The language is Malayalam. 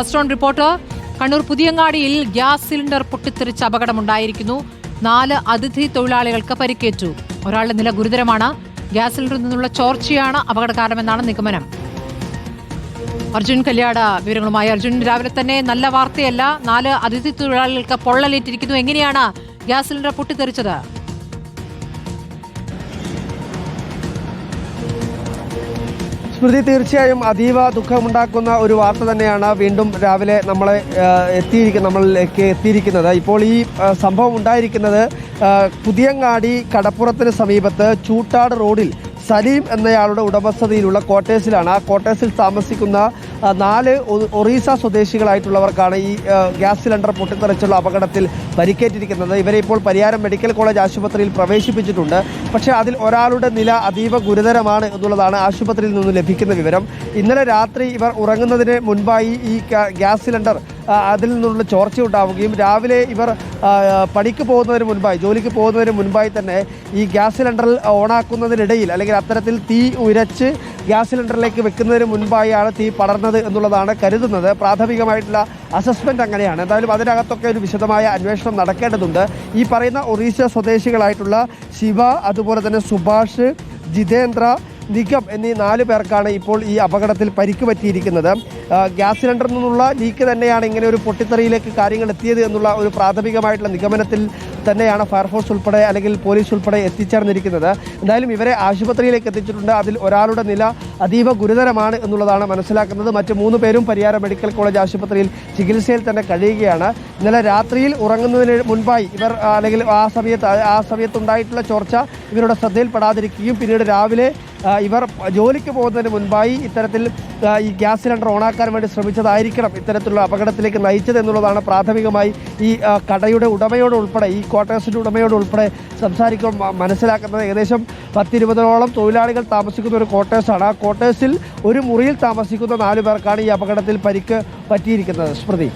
ഫസ്റ്റ് ഓൺ റിപ്പോർട്ടർ കണ്ണൂർ പുതിയങ്ങാടിയിൽ ഗ്യാസ് സിലിണ്ടർ പൊട്ടിത്തെറിച്ച് അപകടമുണ്ടായിരിക്കുന്നു. നാല് അതിഥി തൊഴിലാളികൾക്ക് പരിക്കേറ്റു. ഒരാളുടെ നില ഗുരുതരമാണ്. ഗ്യാസ് സിലിണ്ടറിൽ നിന്നുള്ള ചോർച്ചയാണ് അപകട കാരണമെന്നാണ് നിഗമനം. അർജുൻ കല്യാട് വിവരങ്ങളുമായി. അർജുൻ രാവിലെ തന്നെ നല്ല വാർത്തയല്ല. നാല് അതിഥി തൊഴിലാളികൾക്ക് പൊള്ളലേറ്റിരിക്കുന്നു. എങ്ങനെയാണ് ഗ്യാസ് സിലിണ്ടർ പൊട്ടിത്തെറിച്ചത്? സ്മൃതി തീർച്ചയായും അതീവ ദുഃഖമുണ്ടാക്കുന്ന ഒരു വാർത്ത തന്നെയാണ് വീണ്ടും രാവിലെ നമ്മളെ എത്തിയിരിക്കുന്ന നമ്മളിലേക്ക് എത്തിയിരിക്കുന്നത്. ഇപ്പോൾ ഈ സംഭവം ഉണ്ടായിരിക്കുന്നത് പുതിയങ്ങാടി കടപ്പുറത്തിന് സമീപത്ത് ചൂട്ടാട് റോഡിൽ സലീം എന്നയാളുടെ ഉടമസ്ഥതയിലുള്ള ക്വാർട്ടേഴ്സിലാണ് ആ ക്വാർട്ടേഴ്സിൽ താമസിക്കുന്ന നാല് ഒറീസ സ്വദേശികളായിട്ടുള്ളവർക്കാണ് ഈ ഗ്യാസ് സിലിണ്ടർ പൊട്ടിത്തെറിച്ചുള്ള അപകടത്തിൽ പരിക്കേറ്റിരിക്കുന്നത്. ഇവരെ ഇപ്പോൾ പരിയാരം മെഡിക്കൽ കോളേജ് ആശുപത്രിയിൽ പ്രവേശിപ്പിച്ചിട്ടുണ്ട്. പക്ഷേ അതിൽ ഒരാളുടെ നില അതീവ ഗുരുതരമാണ് എന്നുള്ളതാണ് ആശുപത്രിയിൽ നിന്ന് ലഭിക്കുന്ന വിവരം. ഇന്നലെ രാത്രി ഇവർ ഉറങ്ങുന്നതിന് മുൻപായി ഈ ഗ്യാസ് സിലിണ്ടർ അതിൽ നിന്നുള്ള ചോർച്ച ഉണ്ടാവുകയും രാവിലെ ഇവർ പണിക്ക് പോകുന്നതിന് മുൻപായി ജോലിക്ക് പോകുന്നതിന് മുൻപായി തന്നെ ഈ ഗ്യാസ് സിലിണ്ടറിൽ ഓണാക്കുന്നതിനിടയിൽ അല്ലെങ്കിൽ അത്തരത്തിൽ തീ ഉരച്ച് ഗ്യാസ് സിലിണ്ടറിലേക്ക് വെക്കുന്നതിന് മുൻപായാണ് തീ പടർന്നത് എന്നുള്ളതാണ് കരുതുന്നത്. പ്രാഥമികമായിട്ടുള്ള അസസ്മെന്റ് അങ്ങനെയാണ്. എന്തായാലും അതിനകത്തൊക്കെ ഒരു വിശദമായ അന്വേഷണം നടക്കേണ്ടതുണ്ട്. ഈ പറയുന്ന ഒറീസ സ്വദേശികളായിട്ടുള്ള ശിവ അതുപോലെ തന്നെ സുഭാഷ് ജിതേന്ദ്ര നിഗം എന്നീ നാല് പേർക്കാണ് ഇപ്പോൾ ഈ അപകടത്തിൽ പരിക്ക് പറ്റിയിരിക്കുന്നത്. ഗ്യാസ് സിലിണ്ടറിൽ നിന്നുള്ള ലീക്ക് തന്നെയാണ് ഇങ്ങനെ ഒരു പൊട്ടിത്തെറിയിലേക്ക് കാര്യങ്ങൾ എത്തിയത് എന്നുള്ള ഒരു പ്രാഥമികമായിട്ടുള്ള നിഗമനത്തിൽ തന്നെയാണ് ഫയർഫോഴ്സ് ഉൾപ്പെടെ അല്ലെങ്കിൽ പോലീസ് ഉൾപ്പെടെ എത്തിച്ചേർന്നിരിക്കുന്നത്. എന്തായാലും ഇവരെ ആശുപത്രിയിലേക്ക് എത്തിച്ചിട്ടുണ്ട്. അതിൽ ഒരാളുടെ നില അതീവ ഗുരുതരമാണ് എന്നുള്ളതാണ് മനസ്സിലാക്കുന്നത്. മറ്റ് മൂന്ന് പേരും പരിയാരം മെഡിക്കൽ കോളേജ് ആശുപത്രിയിൽ ചികിത്സയിൽ തന്നെ കഴിയുകയാണ്. ഇന്നലെ രാത്രിയിൽ ഉറങ്ങുന്നതിന് മുൻപായി ഇവർ അല്ലെങ്കിൽ ആ സമയത്ത് ആ- സമയത്തുണ്ടായിട്ടുള്ള ചോർച്ച ഇവരുടെ ശ്രദ്ധയിൽപ്പെടാതിരിക്കുകയും പിന്നീട് രാവിലെ ഇവർ ജോലിക്ക് പോകുന്നതിന് മുൻപായി ഇത്തരത്തിൽ ഈ ഗ്യാസ് സിലിണ്ടർ ഓണാക്കാൻ വേണ്ടി ശ്രമിച്ചതായിരിക്കണം ഇത്തരത്തിലുള്ള അപകടത്തിലേക്ക് നയിച്ചത് എന്നുള്ളതാണ് പ്രാഥമികമായി ഈ കടയുടെ ഉടമയോട് ഉൾപ്പെടെ ഈ ക്വാർട്ടേഴ്സിന്റെ ഉടമയോട് ഉൾപ്പെടെ സംസാരിക്കുമ്പോൾ മനസ്സിലാക്കുന്നത് ഏകദേശം പത്തിരുപതോളം തൊഴിലാളികൾ താമസിക്കുന്ന ഒരു ക്വാർട്ടേഴ്സാണ്. ആ ക്വാർട്ടേഴ്സിൽ ഒരു മുറിയിൽ താമസിക്കുന്ന നാലു പേർക്കാണ് ഈ അപകടത്തിൽ പരിക്ക് പറ്റിയിരിക്കുന്നത്. സ്മൃതി.